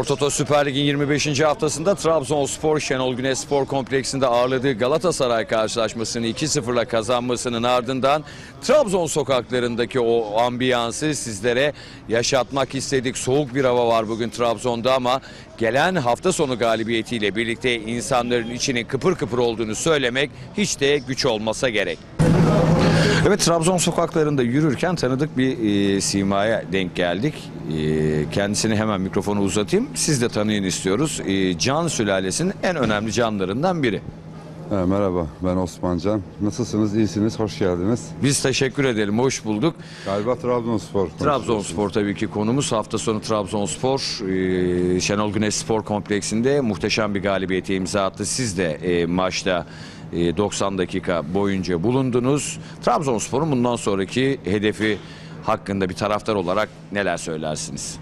Spor Toto Süper Lig'in 25. haftasında Trabzonspor Şenol Güneş Spor Kompleksinde ağırladığı Galatasaray karşılaşmasını 2-0'la kazanmasının ardından Trabzon sokaklarındaki o ambiyansı sizlere yaşatmak istedik. Soğuk bir hava var bugün Trabzon'da ama gelen hafta sonu galibiyetiyle birlikte insanların içinin kıpır kıpır olduğunu söylemek hiç de güç olmasa gerek. Evet Trabzon sokaklarında yürürken tanıdık bir e, simaya denk geldik. E, kendisine hemen mikrofonu uzatayım. Siz de tanıyın istiyoruz. E, Can sülalesinin en önemli canlarından biri. Ha, merhaba ben Osman Can. Nasılsınız? İyisiniz? Hoş geldiniz. Biz teşekkür edelim. Hoş bulduk. Galiba Trabzonspor. Trabzonspor tabii ki konumuz. Hafta sonu Trabzonspor e, Şenol Güneş Spor Kompleksinde muhteşem bir galibiyete imza attı. Siz de e, maçta e, 90 dakika boyunca bulundunuz. Trabzonspor'un bundan sonraki hedefi hakkında bir taraftar olarak neler söylersiniz?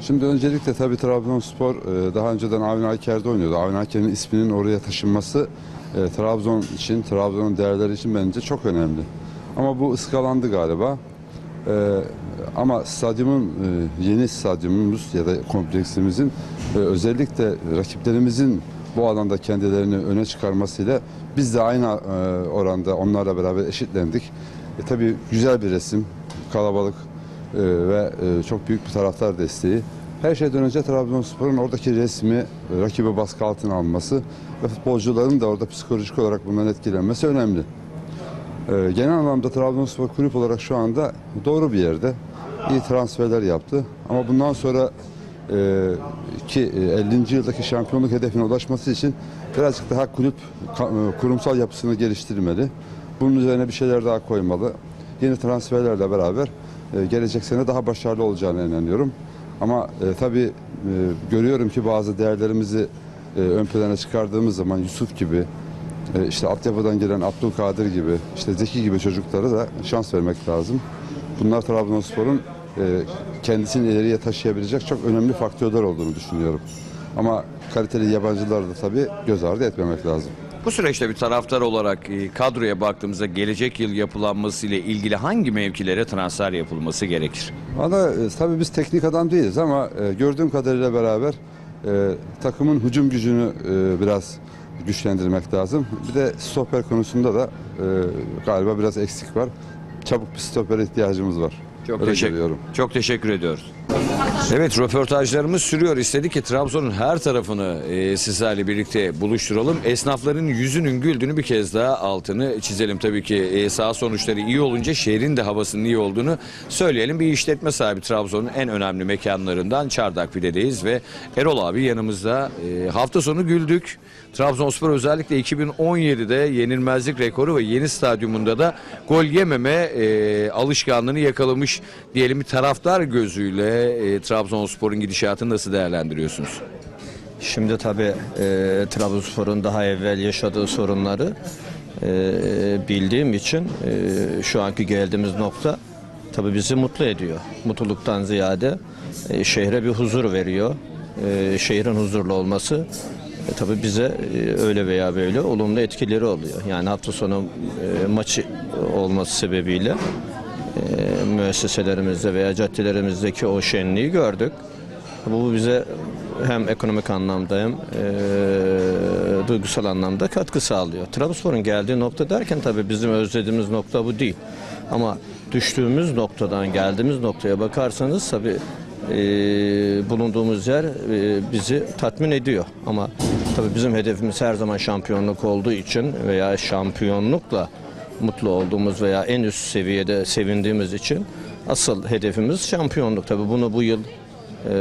Şimdi öncelikle tabii Trabzonspor e, daha önceden Avni Aker'de oynuyordu. Avni Aker'in isminin oraya taşınması e, Trabzon için, Trabzon'un değerleri için bence çok önemli. Ama bu ıskalandı galiba. E, ama stadyumun, e, yeni stadyumumuz ya da kompleksimizin e, özellikle rakiplerimizin bu alanda kendilerini öne çıkarmasıyla biz de aynı e, oranda onlarla beraber eşitlendik. E, tabii güzel bir resim, kalabalık e, ve e, çok büyük bir taraftar desteği. Her şeyden önce Trabzonspor'un oradaki resmi e, rakibi baskı altına alması ve futbolcuların da orada psikolojik olarak bundan etkilenmesi önemli. E, genel anlamda Trabzonspor kulüp olarak şu anda doğru bir yerde. İyi transferler yaptı. Ama bundan sonra e, ki e, 50. yıldaki şampiyonluk hedefine ulaşması için birazcık daha kulüp kurumsal yapısını geliştirmeli. Bunun üzerine bir şeyler daha koymalı. Yeni transferlerle beraber gelecek sene daha başarılı olacağına inanıyorum. Ama e, tabii e, görüyorum ki bazı değerlerimizi e, ön plana çıkardığımız zaman Yusuf gibi, e, işte altyapıdan gelen Abdülkadir gibi, işte Zeki gibi çocuklara da şans vermek lazım. Bunlar Trabzonspor'un e, kendisini ileriye taşıyabilecek çok önemli faktörler olduğunu düşünüyorum. Ama kaliteli yabancıları da tabii göz ardı etmemek lazım. Bu süreçte bir taraftar olarak e, kadroya baktığımızda gelecek yıl yapılanması ile ilgili hangi mevkilere transfer yapılması gerekir? Valla e, tabii biz teknik adam değiliz ama e, gördüğüm kadarıyla beraber takımın hücum gücünü biraz güçlendirmek lazım. Bir de stoper konusunda da galiba biraz eksik var. Çabuk bir stopere ihtiyacımız var. Çok Öyle teşekkür görüyorum. Çok teşekkür ediyoruz. Evet röportajlarımız sürüyor. İstedik ki Trabzon'un her tarafını e, sizlerle birlikte buluşturalım. Esnafların yüzünün güldüğünü bir kez daha altını çizelim. Tabii ki e, sağ sonuçları iyi olunca şehrin de havasının iyi olduğunu söyleyelim. Bir işletme sahibi Trabzon'un en önemli mekanlarından Çardak Pide'deyiz ve Erol abi yanımızda. E, hafta sonu güldük. Trabzonspor özellikle 2017'de yenilmezlik rekoru ve yeni stadyumunda da gol yememe e, alışkanlığını yakalamış diyelim taraftar gözüyle e, Trabzonspor'un gidişatını nasıl değerlendiriyorsunuz? Şimdi tabii e, Trabzonspor'un daha evvel yaşadığı sorunları e, bildiğim için e, şu anki geldiğimiz nokta tabii bizi mutlu ediyor. Mutluluktan ziyade e, şehre bir huzur veriyor. E, şehrin huzurlu olması e, tabii bize e, öyle veya böyle olumlu etkileri oluyor. Yani hafta sonu e, maçı olması sebebiyle müesseselerimizde veya caddelerimizdeki o şenliği gördük. Bu bize hem ekonomik anlamda hem e, duygusal anlamda katkı sağlıyor. Trabzonspor'un geldiği nokta derken tabii bizim özlediğimiz nokta bu değil. Ama düştüğümüz noktadan geldiğimiz noktaya bakarsanız tabii e, bulunduğumuz yer e, bizi tatmin ediyor. Ama tabii bizim hedefimiz her zaman şampiyonluk olduğu için veya şampiyonlukla mutlu olduğumuz veya en üst seviyede sevindiğimiz için asıl hedefimiz şampiyonluk. Tabii bunu bu yıl e,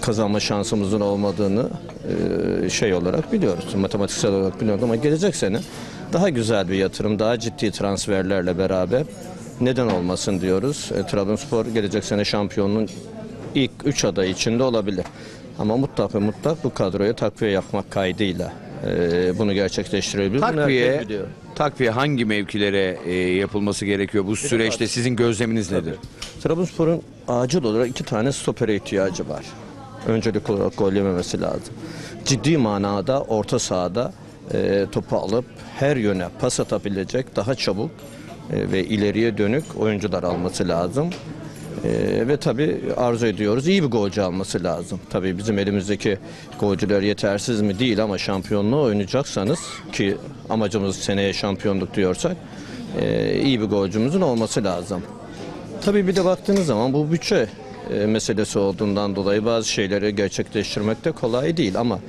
kazanma şansımızın olmadığını e, şey olarak biliyoruz. Matematiksel olarak biliyoruz ama gelecek sene daha güzel bir yatırım, daha ciddi transferlerle beraber neden olmasın diyoruz. E, Trabzonspor gelecek sene şampiyonluğun ilk 3 aday içinde olabilir. Ama mutlak ve mutlak bu kadroya takviye yapmak kaydıyla e, bunu gerçekleştirebilir. Takviye, takviye hangi mevkilere e, yapılması gerekiyor bu süreçte? Sizin gözleminiz nedir? Trabzonspor'un acil olarak iki tane stopere ihtiyacı var. Öncelik olarak gol yememesi lazım. Ciddi manada orta sahada e, topu alıp her yöne pas atabilecek daha çabuk ve ileriye dönük oyuncular alması lazım. Ee, ve tabii arzu ediyoruz iyi bir golcü alması lazım. Tabii bizim elimizdeki golcüler yetersiz mi değil ama şampiyonluğu oynayacaksanız ki amacımız seneye şampiyonluk diyorsak e, iyi bir golcümüzün olması lazım. Tabii bir de baktığınız zaman bu bütçe e, meselesi olduğundan dolayı bazı şeyleri gerçekleştirmek de kolay değil ama e,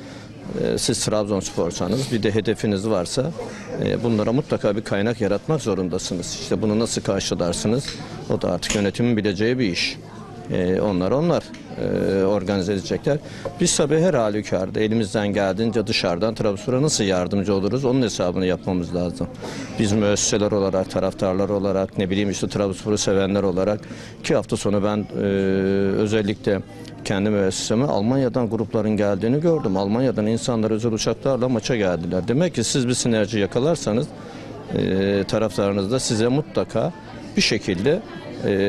siz Trabzonspor'sanız bir de hedefiniz varsa e, bunlara mutlaka bir kaynak yaratmak zorundasınız. İşte bunu nasıl karşılarsınız o da artık yönetimin bileceği bir iş. E, onlar onlar e, organize edecekler. Biz tabii her halükarda elimizden geldiğince dışarıdan Trabzon'a nasıl yardımcı oluruz onun hesabını yapmamız lazım. Biz müesseseler olarak, taraftarlar olarak, ne bileyim işte Trabzonspor'u sevenler olarak ki hafta sonu ben e, özellikle kendi müesseseme Almanya'dan grupların geldiğini gördüm. Almanya'dan insanlar özel uçaklarla maça geldiler. Demek ki siz bir sinerji yakalarsanız e, taraftarınız da size mutlaka bir şekilde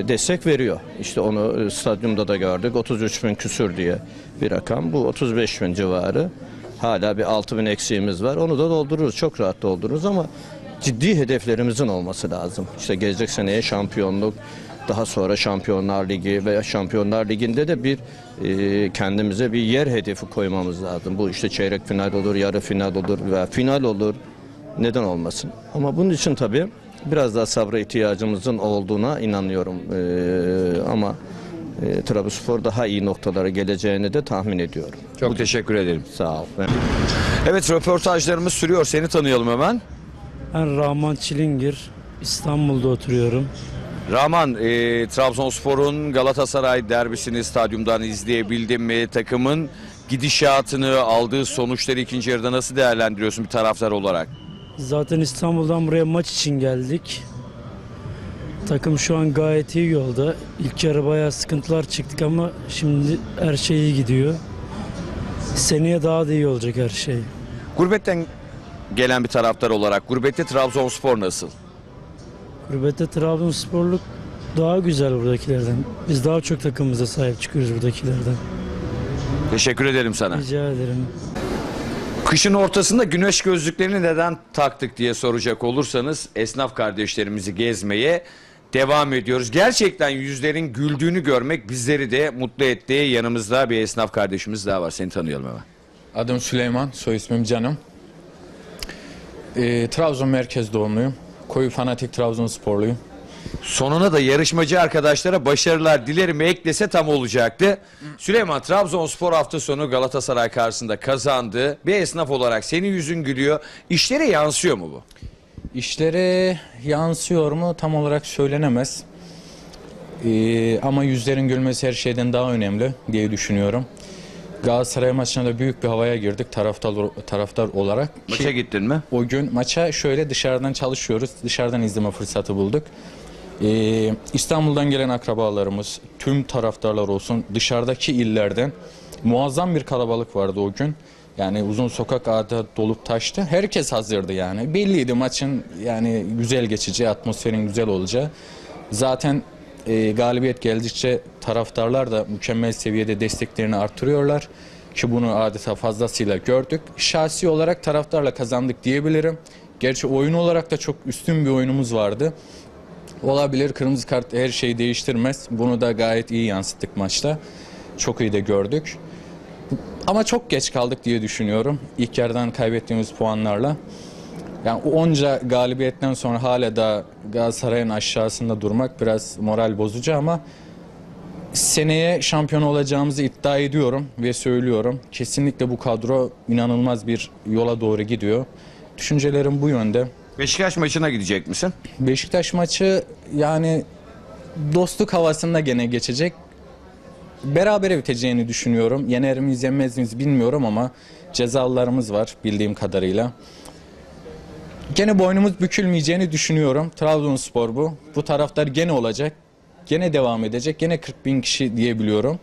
destek veriyor. İşte onu e, stadyumda da gördük. 33 bin küsür diye bir rakam. Bu 35 bin civarı. Hala bir 6 bin eksiğimiz var. Onu da doldururuz. Çok rahat doldururuz ama ciddi hedeflerimizin olması lazım. İşte gelecek seneye şampiyonluk, daha sonra Şampiyonlar Ligi ve Şampiyonlar Ligi'nde de bir e, kendimize bir yer hedefi koymamız lazım. Bu işte çeyrek final olur, yarı final olur veya final olur. Neden olmasın? Ama bunun için tabii biraz daha sabra ihtiyacımızın olduğuna inanıyorum. E, ama e, Trabzonspor daha iyi noktalara geleceğini de tahmin ediyorum. Çok teşekkür ederim. Sağ ol. Evet röportajlarımız sürüyor. Seni tanıyalım hemen. Ben Rahman Çilingir. İstanbul'da oturuyorum. Rahman, e, Trabzonspor'un Galatasaray derbisini stadyumdan izleyebildin mi? Takımın gidişatını, aldığı sonuçları ikinci yarıda nasıl değerlendiriyorsun bir taraftar olarak? Zaten İstanbul'dan buraya maç için geldik. Takım şu an gayet iyi yolda. İlk yarı bayağı sıkıntılar çıktık ama şimdi her şey iyi gidiyor. Seneye daha da iyi olacak her şey. Gurbetten gelen bir taraftar olarak gurbette Trabzonspor nasıl? Gurbette Trabzonsporluk daha güzel buradakilerden. Biz daha çok takımımıza sahip çıkıyoruz buradakilerden. Teşekkür ederim sana. Rica ederim. Kışın ortasında güneş gözlüklerini neden taktık diye soracak olursanız esnaf kardeşlerimizi gezmeye devam ediyoruz. Gerçekten yüzlerin güldüğünü görmek bizleri de mutlu etti. Yanımızda bir esnaf kardeşimiz daha var. Seni tanıyalım hemen. Adım Süleyman, soy ismim Canım. Ee, Trabzon merkez doğumluyum. Koyu fanatik Trabzonsporluyum. Sonuna da yarışmacı arkadaşlara başarılar dilerim eklese tam olacaktı. Süleyman Trabzonspor hafta sonu Galatasaray karşısında kazandı. Bir esnaf olarak senin yüzün gülüyor. İşlere yansıyor mu bu? İşlere yansıyor mu tam olarak söylenemez. Ee, ama yüzlerin gülmesi her şeyden daha önemli diye düşünüyorum. Galatasaray maçına da büyük bir havaya girdik taraftar taraftar olarak. Maça gittin mi? O gün maça şöyle dışarıdan çalışıyoruz. Dışarıdan izleme fırsatı bulduk. Ee, İstanbul'dan gelen akrabalarımız, tüm taraftarlar olsun dışarıdaki illerden muazzam bir kalabalık vardı o gün. Yani uzun sokak ağda dolup taştı. Herkes hazırdı yani. Belliydi maçın yani güzel geçeceği, atmosferin güzel olacağı. Zaten e, galibiyet geldikçe taraftarlar da mükemmel seviyede desteklerini artırıyorlar. Ki bunu adeta fazlasıyla gördük. Şahsi olarak taraftarla kazandık diyebilirim. Gerçi oyun olarak da çok üstün bir oyunumuz vardı. Olabilir kırmızı kart her şeyi değiştirmez. Bunu da gayet iyi yansıttık maçta. Çok iyi de gördük. Ama çok geç kaldık diye düşünüyorum. İlk yarıdan kaybettiğimiz puanlarla. Yani onca galibiyetten sonra hala da Galatasaray'ın aşağısında durmak biraz moral bozucu ama seneye şampiyon olacağımızı iddia ediyorum ve söylüyorum. Kesinlikle bu kadro inanılmaz bir yola doğru gidiyor. Düşüncelerim bu yönde. Beşiktaş maçına gidecek misin? Beşiktaş maçı yani dostluk havasında gene geçecek. Berabere biteceğini düşünüyorum. Yener miyiz yenmez miyiz bilmiyorum ama cezalarımız var bildiğim kadarıyla. Gene boynumuz bükülmeyeceğini düşünüyorum. Trabzonspor bu. Bu taraftar gene olacak. Gene devam edecek. Gene 40 bin kişi diyebiliyorum.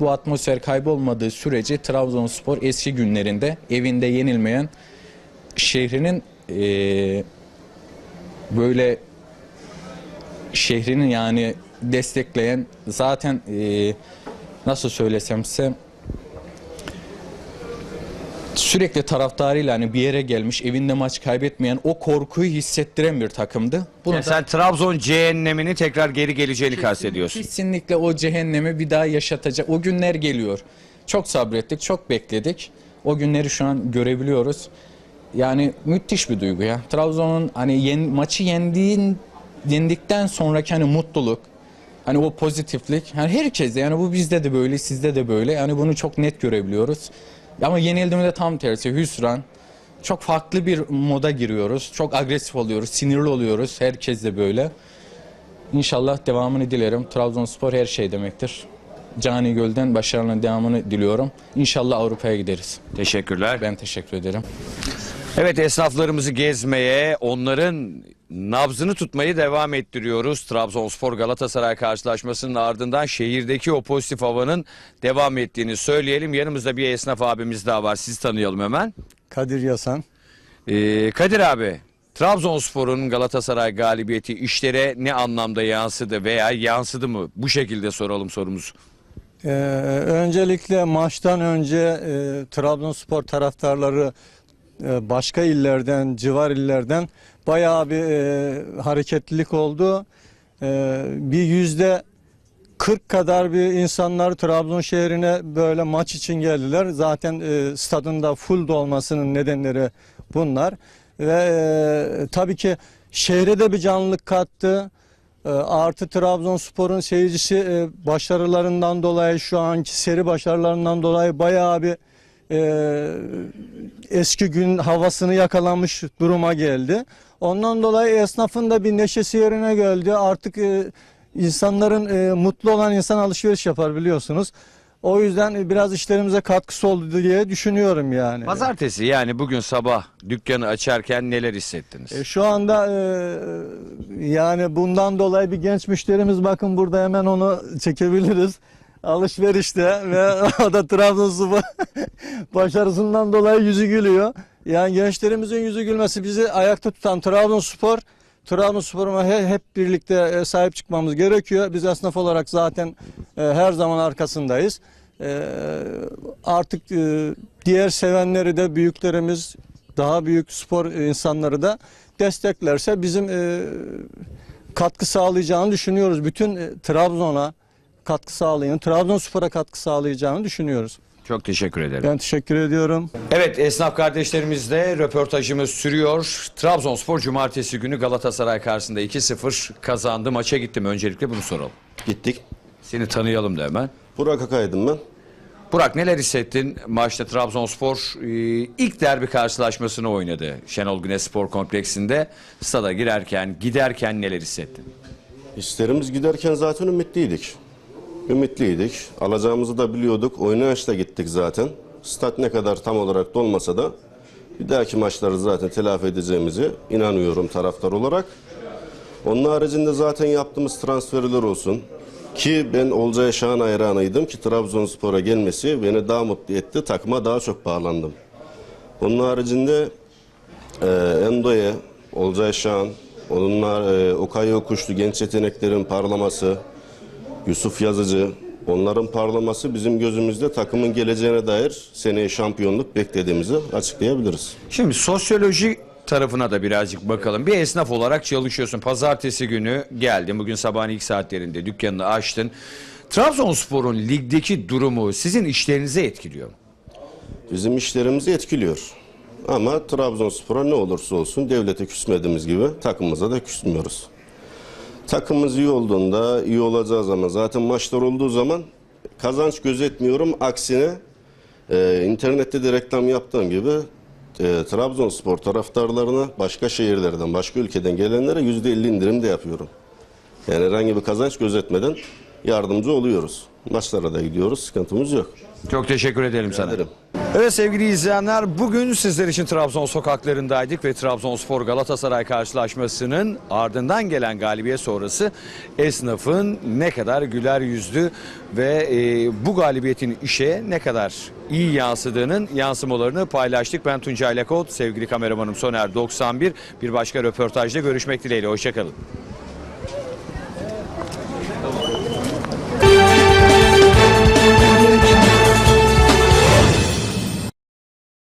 Bu atmosfer kaybolmadığı sürece Trabzonspor eski günlerinde evinde yenilmeyen şehrinin eee, böyle şehrinin yani destekleyen zaten eee, nasıl söylesem size sürekli taraftarıyla hani bir yere gelmiş, evinde maç kaybetmeyen, o korkuyu hissettiren bir takımdı. Bunu Yani sen Trabzon cehenneminin tekrar geri geleceğini kastediyorsun. Kesinlikle o cehennemi bir daha yaşatacak. O günler geliyor. Çok sabrettik, çok bekledik. O günleri şu an görebiliyoruz. Yani müthiş bir duygu ya. Trabzon'un hani yen, maçı yendiğin yendikten sonraki hani mutluluk, hani o pozitiflik. Yani herkes yani bu bizde de böyle, sizde de böyle. Yani bunu çok net görebiliyoruz. Ama yenildiğimde tam tersi hüsran. Çok farklı bir moda giriyoruz. Çok agresif oluyoruz, sinirli oluyoruz. Herkes de böyle. İnşallah devamını dilerim. Trabzonspor her şey demektir. Cani Göl'den başarının devamını diliyorum. İnşallah Avrupa'ya gideriz. Teşekkürler. Ben teşekkür ederim. Evet esnaflarımızı gezmeye, onların nabzını tutmayı devam ettiriyoruz. Trabzonspor Galatasaray karşılaşmasının ardından şehirdeki o pozitif havanın devam ettiğini söyleyelim. Yanımızda bir esnaf abimiz daha var. Sizi tanıyalım hemen. Kadir Yasan. Ee, Kadir abi, Trabzonspor'un Galatasaray galibiyeti işlere ne anlamda yansıdı veya yansıdı mı? Bu şekilde soralım sorumuzu. Ee, öncelikle maçtan önce e, Trabzonspor taraftarları başka illerden, civar illerden bayağı bir e, hareketlilik oldu. E, bir yüzde 40 kadar bir insanlar Trabzon şehrine böyle maç için geldiler. Zaten e, stadında full dolmasının nedenleri bunlar. Ve e, tabii ki şehre de bir canlılık kattı. E, artı Trabzonspor'un seyircisi e, başarılarından dolayı şu anki seri başarılarından dolayı bayağı bir e, eski gün havasını yakalamış duruma geldi. Ondan dolayı esnafın da bir neşesi yerine geldi. Artık e, insanların e, mutlu olan insan alışveriş yapar biliyorsunuz. O yüzden biraz işlerimize katkısı oldu diye düşünüyorum yani. Pazartesi yani bugün sabah dükkanı açarken neler hissettiniz? E, Şu anda e, yani bundan dolayı bir genç müşterimiz bakın burada hemen onu çekebiliriz. Alışverişte ve o da Trabzonspor başarısından dolayı yüzü gülüyor. Yani gençlerimizin yüzü gülmesi bizi ayakta tutan Trabzonspor. Trabzonspor'a he- hep birlikte e, sahip çıkmamız gerekiyor. Biz esnaf olarak zaten e, her zaman arkasındayız. E, Artık diğer sevenleri de büyüklerimiz, daha büyük spor insanları da desteklerse bizim katkı sağlayacağını düşünüyoruz. Bütün Trabzon'a katkı sağlayan, Trabzonspor'a katkı sağlayacağını düşünüyoruz. Çok teşekkür ederim. Ben teşekkür ediyorum. Evet esnaf kardeşlerimizle röportajımız sürüyor. Trabzonspor cumartesi günü Galatasaray karşısında 2-0 kazandı. Maça gittim. Öncelikle bunu soralım. Gittik. Seni tanıyalım da hemen. Burak Akay'dım ben. Burak neler hissettin? Maçta Trabzonspor e, ilk derbi karşılaşmasını oynadı. Şenol Güneş Spor Kompleksinde. Stada girerken, giderken neler hissettin? Hislerimiz giderken zaten ümitliydik. Ümitliydik. Alacağımızı da biliyorduk. Oynayışla gittik zaten. Stat ne kadar tam olarak dolmasa da bir dahaki maçları zaten telafi edeceğimizi inanıyorum taraftar olarak. Onun haricinde zaten yaptığımız transferler olsun. Ki ben Olcay Şahan hayranıydım ki Trabzonspor'a gelmesi beni daha mutlu etti. Takıma daha çok bağlandım. Onun haricinde e, Endo'ya, Olcay Şahan, onunla e, Okay Yokuşlu genç yeteneklerin parlaması, Yusuf Yazıcı, onların parlaması bizim gözümüzde takımın geleceğine dair seneye şampiyonluk beklediğimizi açıklayabiliriz. Şimdi sosyoloji tarafına da birazcık bakalım. Bir esnaf olarak çalışıyorsun. Pazartesi günü geldin. Bugün sabahın ilk saatlerinde dükkanını açtın. Trabzonspor'un ligdeki durumu sizin işlerinize etkiliyor mu? Bizim işlerimizi etkiliyor. Ama Trabzonspor'a ne olursa olsun devlete küsmediğimiz gibi takımımıza da küsmüyoruz. Takımımız iyi olduğunda iyi olacağı zaman zaten maçlar olduğu zaman kazanç gözetmiyorum. Aksine e, internette de reklam yaptığım gibi e, Trabzonspor taraftarlarına başka şehirlerden, başka ülkeden gelenlere %50 indirim de yapıyorum. Yani herhangi bir kazanç gözetmeden yardımcı oluyoruz. Maçlara da gidiyoruz, sıkıntımız yok. Çok teşekkür ederim sana. Ederim. Evet sevgili izleyenler bugün sizler için Trabzon sokaklarındaydık ve Trabzonspor Galatasaray karşılaşmasının ardından gelen galibiyet sonrası esnafın ne kadar güler yüzlü ve e, bu galibiyetin işe ne kadar iyi yansıdığının yansımalarını paylaştık. Ben Tuncay Lekot, sevgili kameramanım Soner 91. Bir başka röportajda görüşmek dileğiyle. Hoşçakalın.